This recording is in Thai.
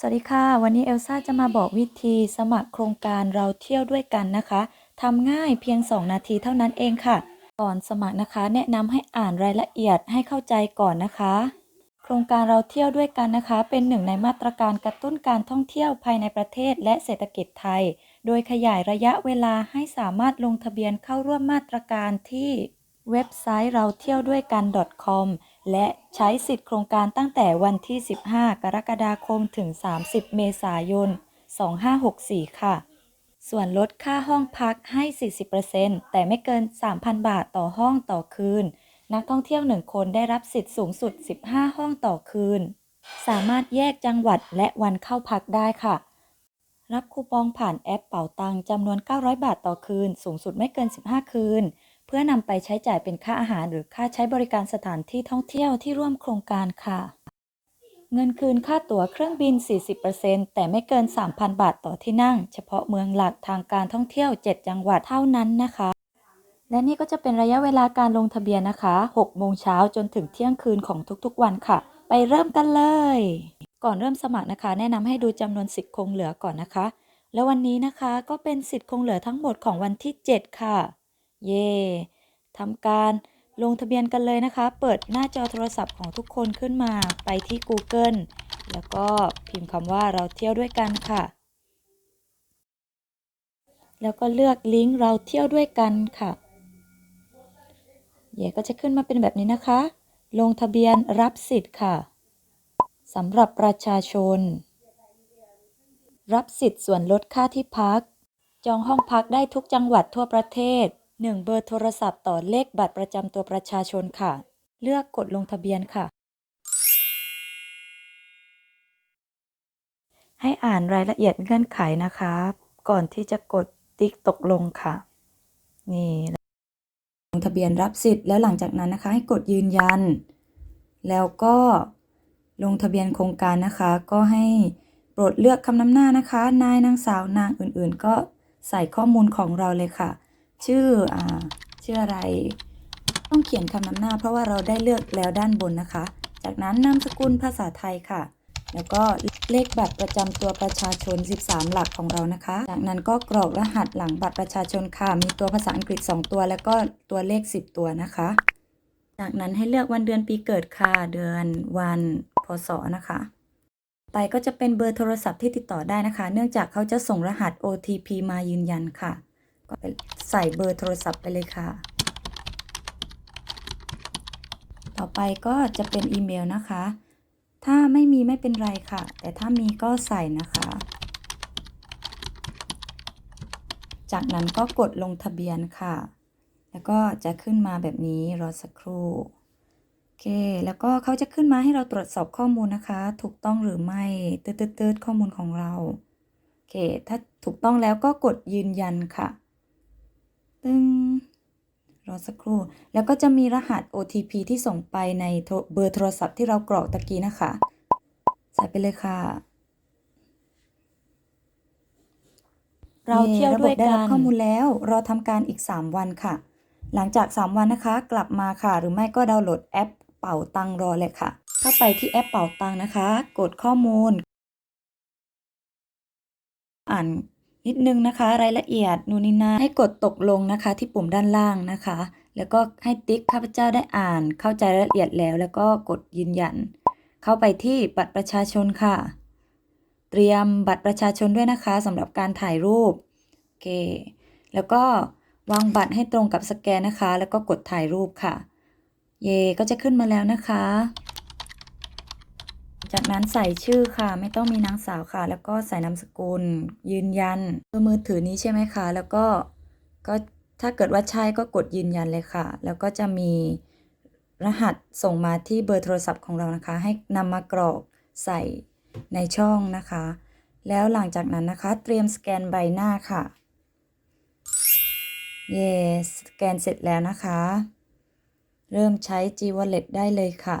สวัสดีค่ะ วันนี้เอลซ่าจะมาบอกวิธีสมัครโครงการเราเที่ยวด้วยกันนะคะทำง่ายเพียง 2 นาทีเท่านั้นเองค่ะ ก่อนสมัครนะคะ แนะนำให้อ่านรายละเอียดให้เข้าใจก่อนนะคะ โครงการเราเที่ยวด้วยกันนะคะ เป็นหนึ่งในมาตรการกระตุ้นการท่องเที่ยวภายในประเทศและเศรษฐกิจไทย โดยขยายระยะเวลาให้สามารถลงทะเบียนเข้าร่วมมาตรการที่เว็บไซต์เราเที่ยวด้วยกัน .com และใช้สิทธิโครงการตั้งแต่วันที่ 15 กรกฎาคมถึง 30 เมษายน 2564 ค่ะ ส่วนลดค่าห้องพักให้ 40%แต่ไม่เกิน 3,000 บาทต่อห้องต่อคืน นักท่องเที่ยว 1 คนได้รับสิทธิ์สูงสุด 15 ห้องต่อคืน สามารถแยกจังหวัดและวันเข้าพักได้ค่ะ รับคูปองผ่านแอปเป๋าตังจำนวน 900 บาทต่อคืน สูงสุดไม่เกิน 15 คืน เพื่อนำไปใช้จ่ายเป็นค่าอาหารหรือค่าใช้บริการสถานที่ท่องเที่ยวที่ร่วมโครงการค่ะ เงินคืนค่าตั๋วเครื่องบิน 40%แต่ไม่เกิน 3,000 บาทต่อที่นั่ง เฉพาะเมืองหลักทางการท่องเที่ยว 7 จังหวัดเท่านั้นนะคะ และนี่ก็จะเป็นระยะเวลาการลงทะเบียนนะคะ 6 โมงเช้าจนถึงเที่ยงคืนของทุกๆ วันค่ะ ไปเริ่มกันเลย ก่อนเริ่มสมัครนะคะ แนะนำให้ดูจำนวนสิทธิ์คงเหลือก่อนนะคะ แล้ววันนี้นะคะก็เป็นสิทธิ์คงเหลือทั้งหมดของวันที่ 7 ค่ะ เย่ทำการลงทะเบียนกันเลยนะคะ เปิดหน้าจอโทรศัพท์ของทุกคนขึ้นมาไปที่ Google แล้วก็พิมพ์คำว่าเราเที่ยวด้วยกันค่ะ แล้วก็เลือกลิงก์เราเที่ยวด้วยกันค่ะ เย่ก็จะขึ้นมาเป็นแบบนี้นะคะ ลงทะเบียนรับสิทธิ์ค่ะสำหรับประชาชน รับสิทธิ์ส่วนลดค่าที่พัก จองห้องพักได้ทุกจังหวัดทั่วประเทศ 1 เบอร์โทรศัพท์ต่อเลขบัตรประจำตัวประชาชนค่ะ เลือกกดลงทะเบียนค่ะ ให้อ่านรายละเอียดเงื่อนไขนะคะ ก่อนที่จะกดติ๊กตกลงค่ะ นี่ลงทะเบียนรับสิทธิ์แล้วหลังจากนั้นนะคะ ให้กดยืนยัน แล้วก็ลงทะเบียนโครงการนะคะ ก็ให้โปรดเลือกคำนำหน้านะคะ นายนางสาวนางอื่นๆ ก็ใส่ข้อมูลของเราเลยค่ะ ชื่ออ่าชื่ออะไร ต้องเขียนคำนำหน้า เพราะว่าเราได้เลือกแล้วด้านบนนะคะ จากนั้นนามสกุลภาษาไทยค่ะ แล้วก็เลขบัตรประจำตัวประชาชน 13 หลักของเรานะคะ จากนั้นก็กรอกรหัสหลังบัตรประชาชนค่ะ มีตัวภาษาอังกฤษ 2 ตัว แล้วก็ตัวเลข 10 ตัวนะคะ จากนั้นให้เลือกวันเดือนปีเกิดค่ะ เดือนวันพศนะคะไปก็จะเป็นเบอร์โทรศัพท์ที่ติดต่อได้นะคะ เนื่องจากเขาจะส่งรหัส OTP มายืนยันค่ะ ก็ไปใส่เบอร์โทรศัพท์ไปเลยค่ะ ต่อไปก็จะเป็นอีเมลนะคะ ถ้าไม่มีไม่เป็นไรค่ะ แต่ถ้ามีก็ใส่นะคะ จากนั้นก็กดลงทะเบียนค่ะ แล้วก็จะขึ้นมาแบบนี้รอสักครู่โอเค แล้วก็เขาจะขึ้นมาให้เราตรวจสอบข้อมูลนะคะ ถูกต้องหรือไม่ตืดตืดๆๆข้อมูลของเราโอเค ถ้าถูกต้องแล้วก็กดยืนยันค่ะ ตึงรอสักครู่ แล้วก็จะมีรหัส OTP ที่ส่งไปในโทรเบอร์โทรศัพท์ที่เรากรอกตะกี้นะคะ ใส่ไปเลยค่ะ เราเที่ยวด้วยกันได้รับข้อมูลแล้ว รอทำการอีก 3 วันค่ะ หลังจาก 3 วันนะคะ กลับมาค่ะ หรือไม่ก็ดาวน์โหลดแอปเป่าตังรอเลยค่ะ เข้าไปที่แอปเป่าตังนะคะ กดข้อมูล อ่าน นิดนึงนะคะ รายละเอียดนูนินาให้กดตกลงนะคะ ที่ปุ่มด้านล่างนะคะ แล้วก็ให้ติ๊กข้าพเจ้าได้อ่าน เข้าใจรายละเอียดแล้ว แล้วก็กดยืนยัน เข้าไปที่บัตรประชาชนค่ะ เตรียมบัตรประชาชนด้วยนะคะสำหรับการถ่ายรูปโอเค แล้วก็วางบัตรให้ตรงกับสแกนนะคะ แล้วก็กดถ่ายรูปค่ะ เย่ก็จะขึ้นมาแล้วนะคะ จากนั้นใส่ชื่อค่ะ ไม่ต้องมีนางสาวค่ะ แล้วก็ใส่นามสกุล ยืนยันตัวมือถือนี้ใช่ไหมคะ แล้วก็ก็ถ้าเกิดว่าใช่ก็กดยืนยันเลยค่ะ แล้วก็จะมีรหัสส่งมาที่เบอร์โทรศัพท์ของเรานะคะ ให้นำมากรอกใส่ในช่องนะคะ แล้วหลังจากนั้นนะคะ เตรียมสแกนใบหน้าค่ะ เย่สแกนเสร็จแล้วนะคะ เริ่มใช้ G Wallet ได้เลยค่ะ